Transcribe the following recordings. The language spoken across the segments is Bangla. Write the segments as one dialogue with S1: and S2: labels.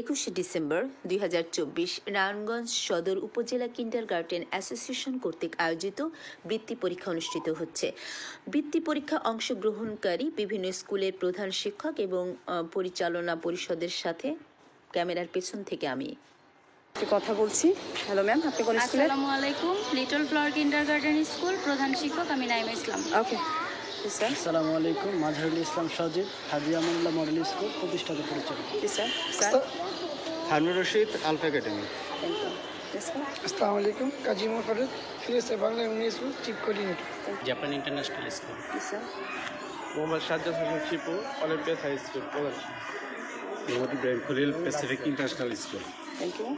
S1: একুশে ডিসেম্বর দুই নারায়ণগঞ্জ সদর উপজেলা কিন্ডার গার্ডেন অ্যাসোসিয়েশন কর্তৃক আয়োজিত বৃত্তি পরীক্ষা অনুষ্ঠিত হচ্ছে। বৃত্তি পরীক্ষা অংশগ্রহণকারী বিভিন্ন স্কুলের প্রধান শিক্ষক এবং আহ, পরিচালনা পরিষদের সাথে ক্যামেরার পেছন থেকে আমি।
S2: কথা বলছি। হ্যালো ম্যাম আপনি কোন স্কুলে
S3: আসসালামু আলাইকুম little flower kindergarten school প্রধান শিক্ষক আমি নাইমা ইসলাম।
S2: ওকে স্যার
S4: আসসালামু আলাইকুম মাজহারুল ইসলাম সজীব হাজি আমানুল্লাহ মডেল স্কুল প্রতিষ্ঠাতা পরিচালক।
S2: Sir? Sir
S5: Harun Rashid alpha academy.
S6: আসসালামু আলাইকুম কাজী মোফারুদ ফিরেছে Bangla English school chief coordinator.
S4: Japan international school.
S2: Sir
S5: Mohammad Sajjad Hossain Shipu Olympias high school প্রধান Mohammad Ibrahim Khalil Pacific international school
S2: thank you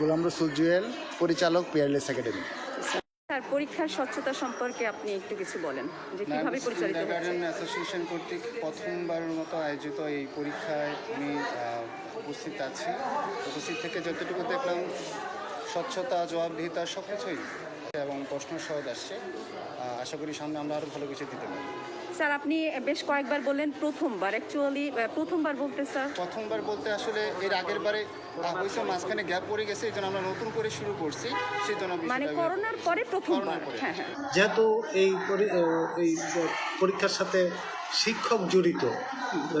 S7: Golam Rasul Jewel পরিচালক পিয়ারলেস একাডেমি।
S2: স্যার পরীক্ষার স্বচ্ছতা সম্পর্কে আপনি একটু কিছু বলেন যে কীভাবে পরিচালিত
S5: গার্ডেন অ্যাসোসিয়েশন কর্তৃক প্রথমবারের মতো আয়োজিত এই পরীক্ষায় আমি উপস্থিত আছি। উপস্থিত থেকে যতটুকু দেখলাম স্বচ্ছতা জবাবদিহিতা সব কিছুই এবং প্রশ্ন সহজ আসছে আশা করি সামনে আমরা আরও ভালো কিছু দিতে পারি।
S2: স্যার আপনি বেশ কয়েকবার বললেন প্রথমবার। অ্যাকচুয়ালি প্রথমবার বলতে স্যার।
S5: প্রথমবার বলতে আসলে এর আগের বারে হয়েছে মাঝখানে গ্যাপ পড়ে গেছে এই জন্য আমরা নতুন করে শুরু করছি। সেই জন্য
S2: মানে করোনার পরে প্রথমবার। হ্যাঁ হ্যাঁ।
S8: যেহেতু এই পরি- এই পরীক্ষার সাথে শিক্ষক জড়িত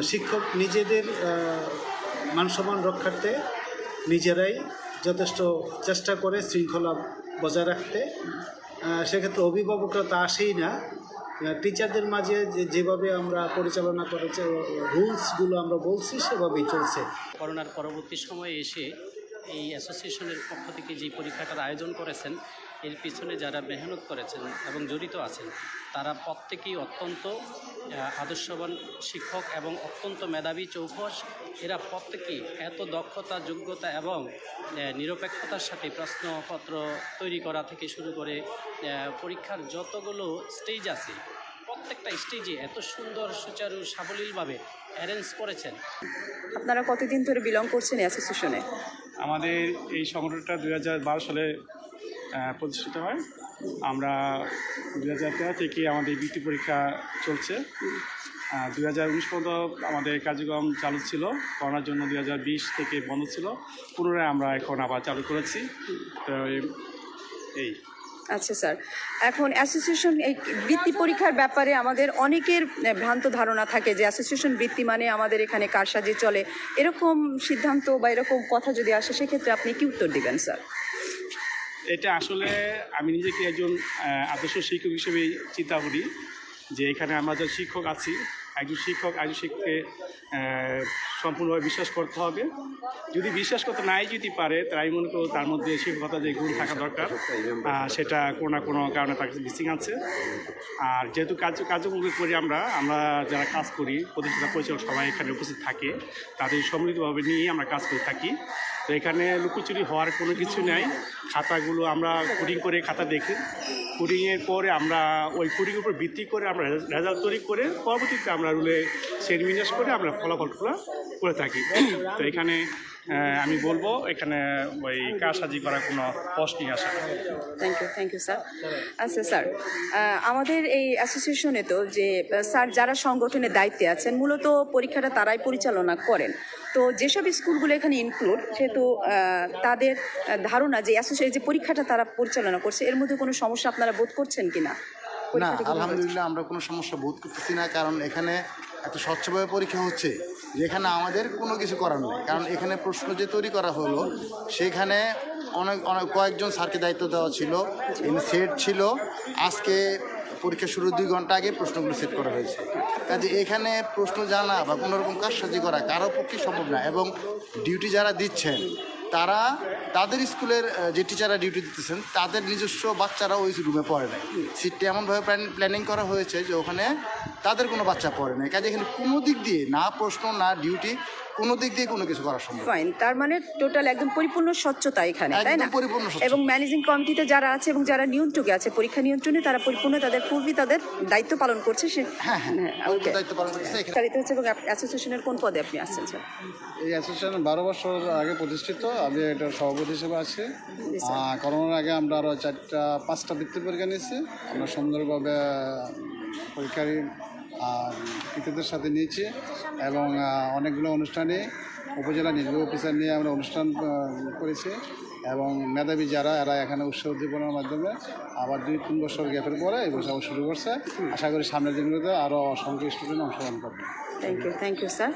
S8: শিক্ষক নিজেদের মানসম্মান রক্ষার্থে নিজেরাই যথেষ্ট চেষ্টা করে শৃঙ্খলা বজায় রাখতে। সেক্ষেত্রে অভিভাবকরা তা আসেই না। টিচারদের মাঝে যে, যেভাবে আমরা পরিচালনা করেছে রুলসগুলো আমরা বলছি, সেভাবেই চলছে।
S4: করোনার পরবর্তী সময়ে এসে এই অ্যাসোসিয়েশনের পক্ষ থেকে যে পরীক্ষাটার আয়োজন করেছেন, এর পিছনে যারা মেহনত করেছেন এবং জড়িত আছেন, তারা প্রত্যেকেই অত্যন্ত আদর্শবান শিক্ষক এবং অত্যন্ত মেধাবী চৌখস এরা প্রত্যেকেই এত দক্ষতা, যোগ্যতা এবং নিরপেক্ষতার সাথে প্রশ্নপত্র তৈরি করা থেকে শুরু করে পরীক্ষার যতগুলো স্টেজ আছে প্রত্যেকটা স্টেজে এত সুন্দর সুচারু সাবলীলভাবে অ্যারেঞ্জ করেছেন।
S2: আপনারা কতদিন ধরে বিলং করছেন অ্যাসোসিয়েশনে
S9: আমাদের এই সংগঠনটা দু হাজার বারো সালে প্রতিষ্ঠিত হয়। আমরা দুই হাজার তেরো থেকে আমাদের বৃত্তি পরীক্ষা চলছে। দুই হাজার উনিশ পর্যন্ত আমাদের কার্যক্রম চালু ছিল। করোনার জন্য দুই হাজার বিশ থেকে বন্ধ ছিল। পুনরায় আমরা এখন আবার চালু করেছি। তো এই- এই।
S2: আচ্ছা স্যার। এখন অ্যাসোসিয়েশন এই বৃত্তি পরীক্ষার ব্যাপারে আমাদের অনেকের ভ্রান্ত ধারণা থাকে যে অ্যাসোসিয়েশন বৃত্তি মানে আমাদের এখানে কারসাজি চলে। এরকম সিদ্ধান্ত বা এরকম কথা যদি আসে, সেক্ষেত্রে আপনি কি উত্তর দিবেন, স্যার?
S9: এটা আসলে আমি নিজেকে একজন আদর্শ শিক্ষক হিসেবে চিন্তা করি যে এখানে আমরা যে শিক্ষক আছি একজন শিক্ষক, একজন শিক্ষককে সম্পূর্ণভাবে বিশ্বাস করতে হবে। যদি বিশ্বাস করতে নাই যদি পারে, তাই মনে করব তার মধ্যে শিক্ষকতা যে গুণ থাকা দরকার সেটা কোনো না কোনো কারণে তার কাছে মিসিং আছে। আর যেহেতু কাজ কার্যক্রম করি আমরা আমরা যারা কাজ করি, প্রতিষ্ঠাতা পরিচালক সবাই এখানে উপস্থিত থাকে। তাদের সম্মিলিতভাবে নিয়ে আমরা কাজ করে থাকি। তো এখানে লুকোচুরি হওয়ার কোনো কিছু নাই। খাতাগুলো আমরা কোডিং করে খাতা দেখি। কোডিংয়ের পরে আমরা ওই কোডিংয়ের উপর ভিত্তি করে আমরা রেজাল্ট তৈরি করে পরবর্তীতে আমরা রুলে সেট বিন্যাস করে আমরা ফলাফলগুলো করে থাকি। তো এখানে আমি বলব এখানে ওই কারসাজি করার কোনো প্রশ্নই আসে
S2: thank you thank you sir আচ্ছা স্যার আমাদের এই অ্যাসোসিয়েশনে তো যে স্যার যারা সংগঠনের দায়িত্বে আছেন মূলত পরীক্ষাটা তারাই পরিচালনা করেন। তো যেসব স্কুলগুলো এখানে ইনক্লুড সেহেতু তাদের ধারণা যে অ্যাসোসিয়েট যে পরীক্ষাটা তারা পরিচালনা করছে এর মধ্যে কোনো সমস্যা আপনারা বোধ করছেন কিনা?
S7: না আলহামদুলিল্লাহ আমরা কোনো সমস্যা বোধ করতেছি না কারণ এখানে এত স্বচ্ছভাবে পরীক্ষা হচ্ছে, যেখানে আমাদের কোনো কিছু করার নেই। কারণ এখানে প্রশ্ন যে তৈরি করা হলো, সেখানে অনেক অনেক, কয়েকজন স্যারকে দায়িত্ব দেওয়া ছিল। সেট ছিল। আজকে পরীক্ষা শুরুর দুই ঘণ্টা আগে প্রশ্নগুলো সেট করা হয়েছে। কাজে এখানে প্রশ্ন জানা বা কোনো রকম কাজসাজি করা কারও পক্ষে সম্ভব না এবং ডিউটি যারা দিচ্ছেন, তারা তাদের স্কুলের যে টিচাররা ডিউটি দিতেছেন, তাদের নিজস্ব বাচ্চারা ওই রুমে পড়ে নাই। সিটটা এমনভাবে প্ল্যানিং করা হয়েছে যে ওখানে তাদের কোনো বাচ্চা পড়ে নাই। কাজে এখানে কোনো দিক দিয়ে না প্রশ্ন না ডিউটি কোনো দিক দিয়ে কোনো কিছু করা সম্ভব
S2: ফাইন তার মানে টোটাল একদম পরিপূর্ণ স্বচ্ছতা এখানে তাই না?
S7: পরিপূর্ণ
S2: এবং ম্যানেজিং কমিটিতে যারা আছে এবং যারা নিয়ন্ত্রকে আছে পরীক্ষা নিয়ন্ত্রণে তারা পরিপূর্ণ তাদের পূর্বে তাদের দায়িত্ব পালন করছে সে
S7: হ্যাঁ হ্যাঁ
S2: ওকে
S7: দায়িত্ব পালন
S2: চালিত হচ্ছে এবং অ্যাসোসিয়েশনের কোন পদে আপনি আসছেন স্যার
S5: এই অ্যাসোসিয়েশন বারো বছর আগে প্রতিষ্ঠিত আমি এটার সভাপতি হিসেবে আছি। করোনার আগে আমরা আরও চারটা পাঁচটা বৃত্তি পরীক্ষা নিয়েছি। আমরা সুন্দরভাবে পরীক্ষারী কৃতিদের সাথে নিয়েছি এবং অনেকগুলো অনুষ্ঠানে
S7: উপজেলা নির্বাহী অফিসার নিয়ে আমরা অনুষ্ঠান করেছি এবং মেধাবী যারা, এরা এখানে উৎসাহ উদ্দীপনার মাধ্যমে আবার দুই তিন বছর গ্যাপের পরে এই বছর শুরু করছে। আশা করি সামনের দিনগুলোতে আরও অসংখ্য স্টুডেন্ট অংশগ্রহণ করবে।
S5: Thank you thank you sir